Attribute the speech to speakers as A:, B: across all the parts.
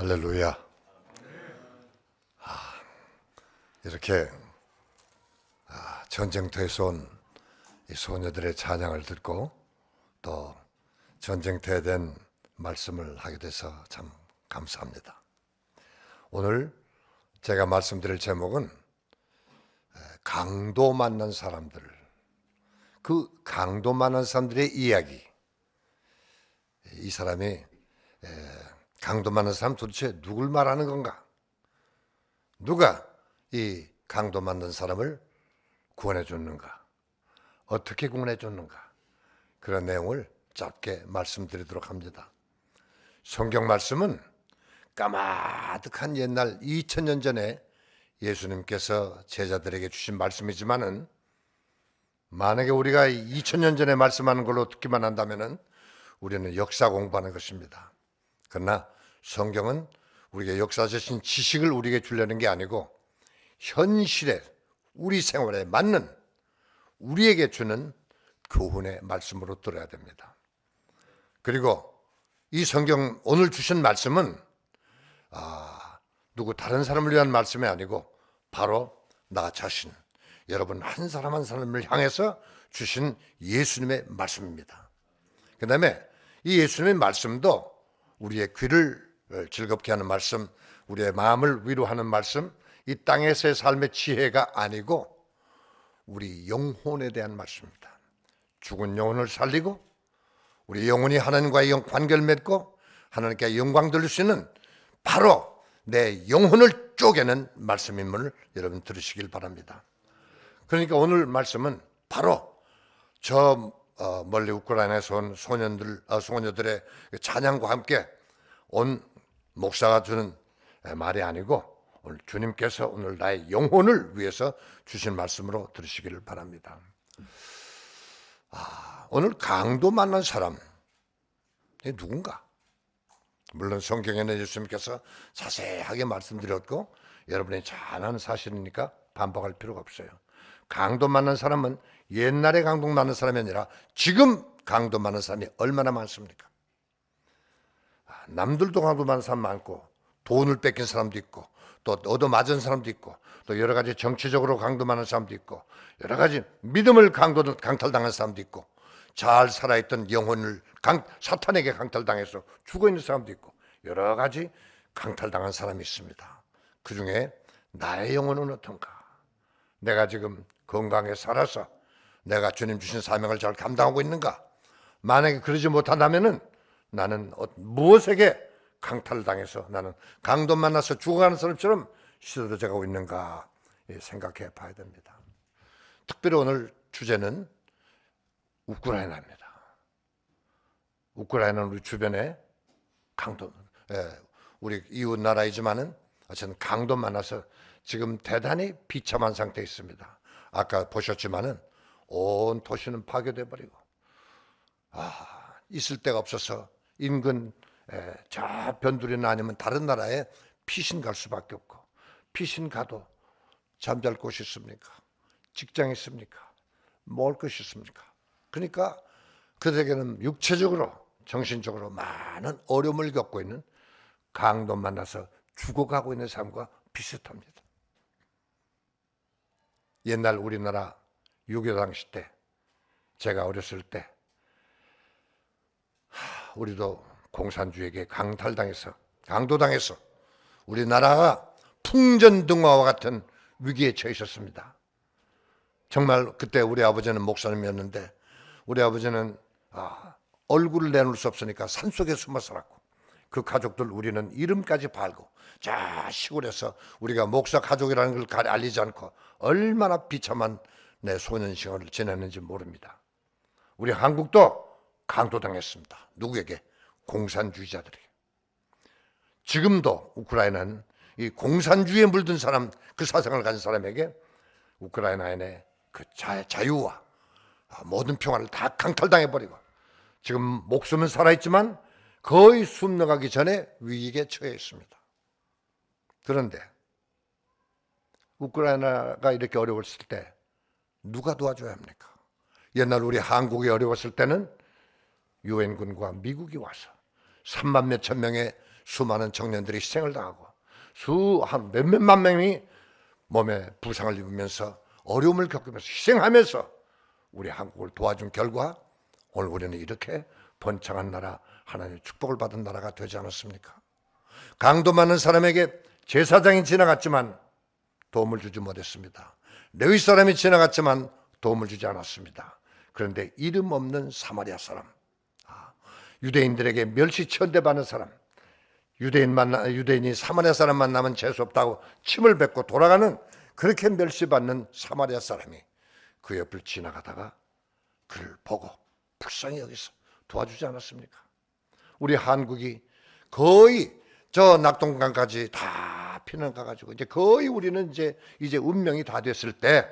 A: 할렐루야. 아, 이렇게 아, 전쟁터에서 온 이 소녀들의 찬양을 듣고 또 전쟁터에 대한 말씀을 하게 돼서 참 감사합니다. 오늘 제가 말씀드릴 제목은 에, 강도 만난 사람들, 그 강도 만난 사람들의 이야기. 이 사람이 에, 강도 만난 사람 도대체 누굴 말하는 건가? 누가 이 강도 만난 사람을 구원해 줬는가? 어떻게 구원해 줬는가? 그런 내용을 짧게 말씀드리도록 합니다. 성경 말씀은 까마득한 옛날 2000년 전에 예수님께서 제자들에게 주신 말씀이지만은 만약에 우리가 2000년 전에 말씀하는 걸로 듣기만 한다면은 우리는 역사 공부하는 것입니다. 그러나 성경은 우리에게 역사적인 지식을 우리에게 주려는 게 아니고 현실에 우리 생활에 맞는 우리에게 주는 교훈의 말씀으로 들어야 됩니다. 그리고 이 성경 오늘 주신 말씀은 아, 누구 다른 사람을 위한 말씀이 아니고 바로 나 자신 여러분 한 사람 한 사람을 향해서 주신 예수님의 말씀입니다. 그 다음에 이 예수님의 말씀도 우리의 귀를 즐겁게 하는 말씀, 우리의 마음을 위로하는 말씀, 이 땅에서의 삶의 지혜가 아니고 우리 영혼에 대한 말씀입니다. 죽은 영혼을 살리고 우리 영혼이 하나님과의 영 관계를 맺고 하나님께 영광 돌릴 수 있는 바로 내 영혼을 쪼개는 말씀임을 여러분 들으시길 바랍니다. 그러니까 오늘 말씀은 바로 저 어, 멀리 우크라이나에서 온 소년들, 어, 소녀들의 찬양과 함께 온 목사가 주는 말이 아니고 오늘 주님께서 오늘 나의 영혼을 위해서 주신 말씀으로 들으시기를 바랍니다. 아, 오늘 강도 만난 사람, 이 누군가? 물론 성경에는 예수님께서 자세하게 말씀드렸고 여러분이 잘 아는 사실이니까 반박할 필요가 없어요. 강도 만난 사람은 옛날에 강도 만난 사람이 아니라 지금 강도 만난 사람이 얼마나 많습니까? 아, 남들도 강도 만난 사람 많고 돈을 뺏긴 사람도 있고 또 얻어맞은 사람도 있고 또 여러 가지 정치적으로 강도 많은 사람도 있고 여러 가지 믿음을 강도 강탈당한 사람도 있고 잘 살아있던 영혼을 강, 사탄에게 강탈당해서 죽어 있는 사람도 있고 여러 가지 강탈당한 사람이 있습니다. 그 중에 나의 영혼은 어떤가? 내가 지금 건강에 살아서 내가 주님 주신 사명을 잘 감당하고 있는가? 만약에 그러지 못한다면은 나는 어, 무엇에게 강탈당해서 나는 강도 만나서 죽어가는 사람처럼 시들어져 가고 있는가 생각해 봐야 됩니다. 특별히 오늘 주제는 우크라이나입니다. 우크라이나는 우리 주변에 강도, 예, 우리 이웃 나라이지만은 어쨌든 강도 만나서 지금 대단히 비참한 상태에 있습니다. 아까 보셨지만은 온 도시는 파괴돼 버리고 아 있을 데가 없어서 인근 에, 저 변두리나 아니면 다른 나라에 피신 갈 수밖에 없고 피신 가도 잠잘 곳이 있습니까? 직장 있습니까? 먹을 것이 있습니까? 그러니까 그들에게는 육체적으로 정신적으로 많은 어려움을 겪고 있는 강도 만나서 죽어가고 있는 삶과 비슷합니다. 옛날 우리나라 유교 당시 때 제가 어렸을 때 하, 우리도 공산주의에게 강탈당해서 강도당해서 우리나라가 풍전등화와 같은 위기에 처했었습니다. 정말 그때 우리 아버지는 목사님이었는데 우리 아버지는 아, 얼굴을 내놓을 수 없으니까 산속에 숨어 살았고 그 가족들 우리는 이름까지 팔고 자 시골에서 우리가 목사 가족이라는 걸 알리지 않고 얼마나 비참한 내 소년 시간을 지냈는지 모릅니다. 우리 한국도 강도당했습니다. 누구에게? 공산주의자들에게. 지금도 우크라이나는 이 공산주의에 물든 사람, 그 사상을 가진 사람에게 우크라이나의 그 자, 자유와 모든 평화를 다 강탈당해버리고 지금 목숨은 살아있지만 거의 숨 나가기 전에 위기에 처해 있습니다. 그런데 우크라이나가 이렇게 어려웠을 때 누가 도와줘야 합니까? 옛날 우리 한국이 어려웠을 때는 유엔군과 미국이 와서 3만 몇천 명의 수많은 청년들이 희생을 당하고 수 한 몇몇만 명이 몸에 부상을 입으면서 어려움을 겪으면서 희생하면서 우리 한국을 도와준 결과 오늘 우리는 이렇게 번창한 나라 하나님의 축복을 받은 나라가 되지 않았습니까? 강도 많은 사람에게 제사장이 지나갔지만 도움을 주지 못했습니다. 레위 사람이 지나갔지만 도움을 주지 않았습니다. 그런데 이름 없는 사마리아 사람, 아, 유대인들에게 멸시 천대받는 사람, 유대인 만나 유대인이 사마리아 사람 만나면 재수 없다고 침을 뱉고 돌아가는 그렇게 멸시받는 사마리아 사람이 그 옆을 지나가다가 그를 보고 불쌍히 여기서 도와주지 않았습니까? 우리 한국이 거의 저 낙동강까지 다 피난 가가지고 이제 거의 우리는 이제 이제 운명이 다 됐을 때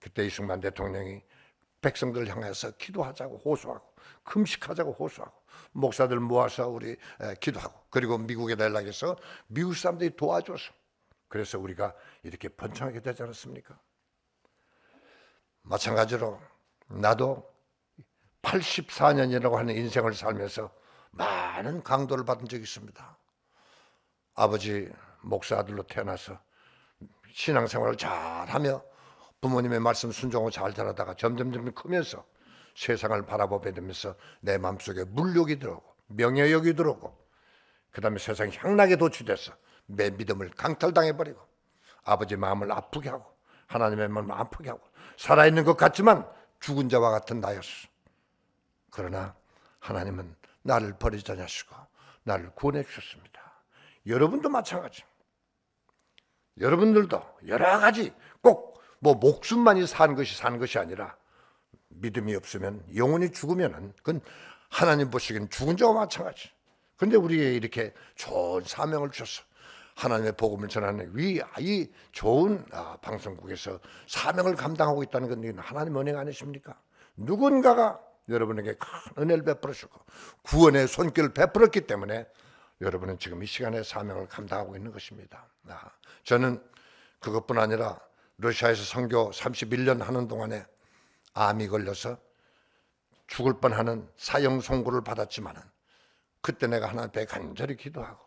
A: 그때 이승만 대통령이 백성들을 향해서 기도하자고 호소하고 금식하자고 호소하고 목사들 모아서 우리 에, 기도하고 그리고 미국에 연락해서 미국 사람들이 도와줘서 그래서 우리가 이렇게 번창하게 되지 않았습니까? 마찬가지로 나도 84년이라고 하는 인생을 살면서 많은 강도를 받은 적이 있습니다. 아버지 목사 아들로 태어나서 신앙생활을 잘하며 부모님의 말씀 순종을 잘 잘하다가 점점점 크면서 세상을 바라보게 되면서 내 마음속에 물욕이 들어오고 명예욕이 들어오고 그 다음에 세상 향락에 도취돼서 내 믿음을 강탈당해버리고 아버지 마음을 아프게 하고 하나님의 마음을 아프게 하고 살아있는 것 같지만 죽은 자와 같은 나였어. 그러나 하나님은 나를 버리지 않으시고 나를 구원해 주셨습니다. 여러분도 마찬가지. 여러분들도 여러 가지 꼭 뭐 목숨만이 사는 것이 사는 것이 아니라 믿음이 없으면 영혼이 죽으면은 그건 하나님 보시기엔 죽은 자와 마찬가지. 근데 우리에게 이렇게 좋은 사명을 주셔서 하나님의 복음을 전하는 위, 이 좋은 아, 방송국에서 사명을 감당하고 있다는 건 하나님 은행 아니십니까? 누군가가 여러분에게 큰 은혜를 베풀으시고 구원의 손길을 베풀었기 때문에 여러분은 지금 이 시간에 사명을 감당하고 있는 것입니다. 아, 저는 그것뿐 아니라 러시아에서 선교 31년 하는 동안에 암이 걸려서 죽을 뻔하는 사형 선고를 받았지만은 그때 내가 하나님 앞에 간절히 기도하고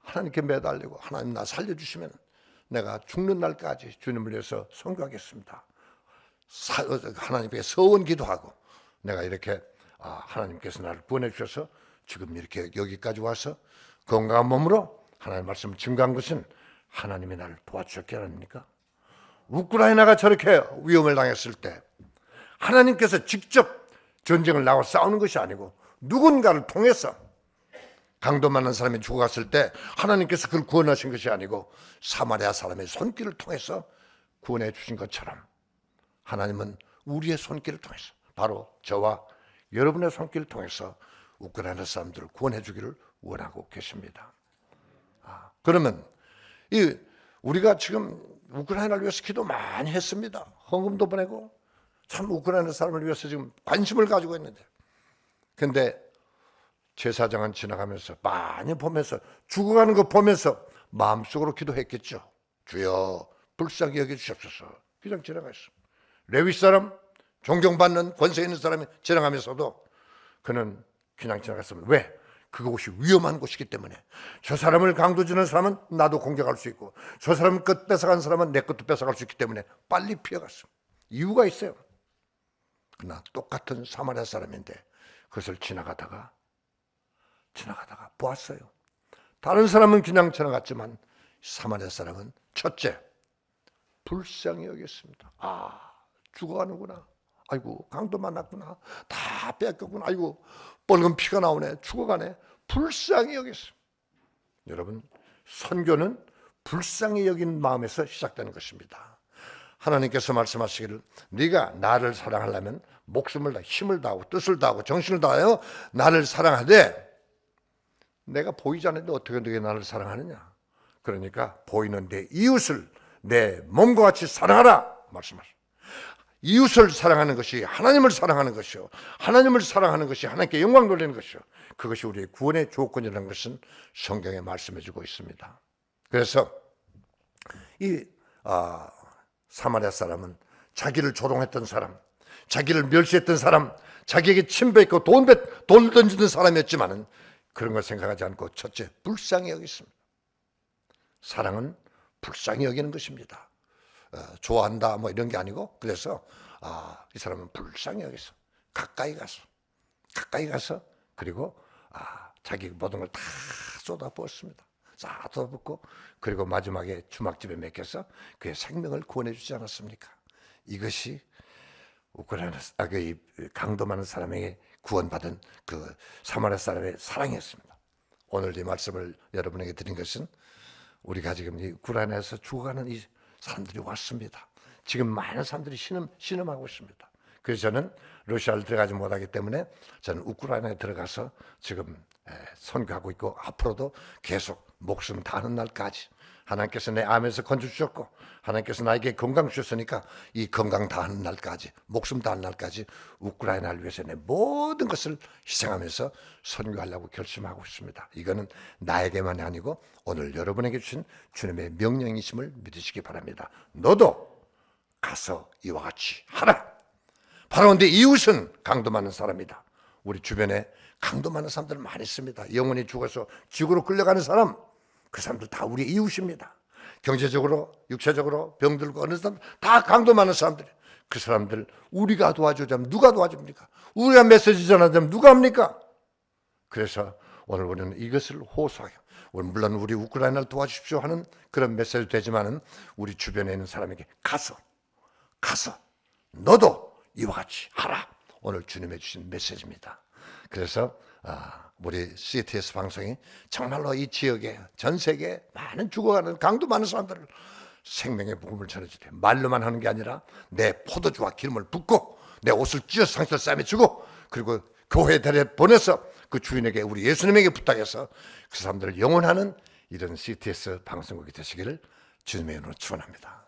A: 하나님께 매달리고 하나님 나 살려주시면 내가 죽는 날까지 주님을 위해서 선교하겠습니다. 사, 하나님께 서원 기도하고 내가 이렇게 아, 하나님께서 나를 구원해 주셔서 지금 이렇게 여기까지 와서 건강한 몸으로 하나님 말씀을 증거한 것은 하나님이 나를 도와주셨기 아닙니까? 우크라이나가 저렇게 위험을 당했을 때 하나님께서 직접 전쟁을 나와 싸우는 것이 아니고 누군가를 통해서 강도 많은 사람이 죽어갔을 때 하나님께서 그를 구원하신 것이 아니고 사마리아 사람의 손길을 통해서 구원해 주신 것처럼 하나님은 우리의 손길을 통해서 바로 저와 여러분의 손길을 통해서 우크라이나 사람들을 구원해 주기를 원하고 계십니다. 아, 그러면 이 우리가 지금 우크라이나를 위해서 기도 많이 했습니다. 헌금도 보내고 참 우크라이나 사람을 위해서 지금 관심을 가지고 있는데 근데 제사장은 지나가면서 많이 보면서 죽어가는 거 보면서 마음속으로 기도했겠죠. 주여 불쌍히 여겨 주십소서. 그냥 지나갔어. 레위 사람 존경받는 권세 있는 사람이 지나가면서도 그는 그냥 지나갔습니다. 왜? 그곳이 위험한 곳이기 때문에 저 사람을 강도지는 사람은 나도 공격할 수 있고 저 사람 끝 뺏어간 사람은 내 것도 뺏어갈 수 있기 때문에 빨리 피해갔어. 이유가 있어요. 그러나 똑같은 사마리아 사람인데 그것을 지나가다가 지나가다가 보았어요. 다른 사람은 그냥 지나갔지만 사마리아 사람은 첫째 불쌍히 여겼습니다. 아 죽어가는구나. 아이고 강도 만났구나. 다 뺏겼구나. 아이고 뻘건 피가 나오네. 죽어가네. 불쌍히 여겼어. 여러분 선교는 불쌍히 여긴 마음에서 시작되는 것입니다. 하나님께서 말씀하시기를 네가 나를 사랑하려면 목숨을 다 힘을 다하고 뜻을 다하고 정신을 다하여 나를 사랑하되 내가 보이지 않는데 어떻게 너게 나를 사랑하느냐? 그러니까 보이는 내 이웃을 내 몸과 같이 사랑하라 말씀하시. 이웃을 사랑하는 것이 하나님을 사랑하는 것이요. 하나님을 사랑하는 것이 하나님께 영광 돌리는 것이요. 그것이 우리의 구원의 조건이라는 것은 성경에 말씀해 주고 있습니다. 그래서 이 아, 사마리아 사람은 자기를 조롱했던 사람, 자기를 멸시했던 사람, 자기에게 침뱉고 돈, 뱉- 돈 던지던 사람이었지만은 그런 걸 생각하지 않고 첫째 불쌍히 여기십니다. 사랑은 불쌍히 여기는 것입니다. 어, 좋아한다 뭐 이런 게 아니고 그래서 아, 이 사람은 불쌍히 여기서 가까이 가서 가까이 가서 그리고 아, 자기 모든 걸 다 쏟아부었습니다. 싹 쏟아붓고 그리고 마지막에 주막집에 맡겨서 그의 생명을 구원해 주지 않았습니까? 이것이 우크라이나 아, 그이 강도 많은 사람에게 구원받은 그 사마리아 사람의 사랑이었습니다. 오늘 이 말씀을 여러분에게 드린 것은 우리가 지금 이 우크라이나에서 죽어가는 이 사람들이 왔습니다. 지금 많은 사람들이 신음 신음하고 있습니다. 그래서 저는 러시아를 들어가지 못하기 때문에 저는 우크라이나에 들어가서 지금 에, 선교하고 있고 앞으로도 계속 목숨 다하는 날까지 하나님께서 내 암에서 건져 주셨고 하나님께서 나에게 건강 주셨으니까 이 건강 다하는 날까지 목숨 다하는 날까지 우크라이나를 위해서 내 모든 것을 희생하면서 선교하려고 결심하고 있습니다. 이거는 나에게만이 아니고 오늘 여러분에게 주신 주님의 명령이심을 믿으시기 바랍니다. 너도 가서 이와 같이 하라. 바로 근데 이웃은 강도 많은 사람이다. 우리 주변에 강도 많은 사람들 많이 있습니다. 영혼이 죽어서 지구로 끌려가는 사람, 그 사람들 다 우리 이웃입니다. 경제적으로, 육체적으로 병들고 어느 사람 다 강도 많은 사람들. 그 사람들 우리가 도와주자면 누가 도와줍니까? 우리가 메시지 전하자면 누가 합니까? 그래서 오늘 우리는 이것을 오늘 물론 우리 우크라이나를 도와주십시오 하는 그런 메시지 되지만은 우리 주변에 있는 사람에게 가서 가서 너도 이와 같이 하라. 오늘 주님의 주신 메시지입니다. 그래서 아, 우리 CTS 방송이 정말로 이 지역에 전 세계 많은 죽어가는 강도 많은 사람들을 생명의 복음을 전해주되 말로만 하는 게 아니라 내 포도주와 기름을 붓고 내 옷을 찢어서 상처를 싸매 주고 그리고 교회 대에 보내서 그 주인에게 우리 예수님에게 부탁해서 그 사람들을 영원하는 이런 CTS 방송국이 되시기를 주님의 이름으로 축원합니다.